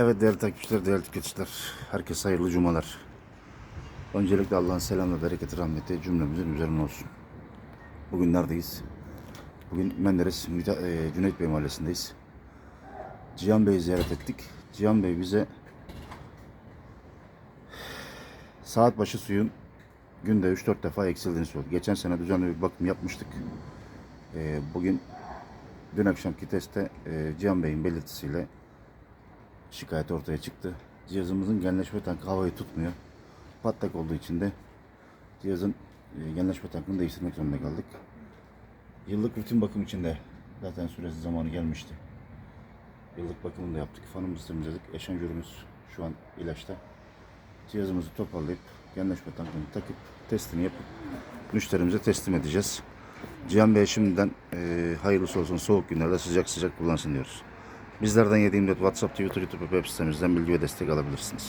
Evet değerli takipçiler, değerli tüketiciler. Herkese hayırlı cumalar. Öncelikle Allah'ın selamı, bereketi, rahmeti cümlemizin üzerine olsun. Bugün neredeyiz? Bugün Menderes e, Cüneyt Bey mahallesindeyiz. Cihan Bey'i ziyaret ettik. Cihan Bey bize saat başı suyun günde 3-4 defa eksildiğini söyledi. Geçen sene düzenli bir bakım yapmıştık. E, bugün dün akşamki testte e, Cihan Bey'in belirtisiyle şikayet ortaya çıktı. Cihazımızın genleşme tankı havayı tutmuyor. Patlak olduğu için de cihazın e, genleşme tankını değiştirmek zorunda kaldık. Yıllık rutin bakım için de zaten süresi zamanı gelmişti. Yıllık bakımını da yaptık. Fanımızı temizledik. Eşanjörümüz şu an ilaçta. Cihazımızı toparlayıp genleşme tankını takıp testini yapıp müşterimize teslim edeceğiz. Cihan Bey şimdiden e, hayırlısı olsun. Soğuk günlerde sıcak sıcak kullansın diyoruz. Bizlerden 724 WhatsApp, Twitter, YouTube web sitemizden bilgi ve destek alabilirsiniz.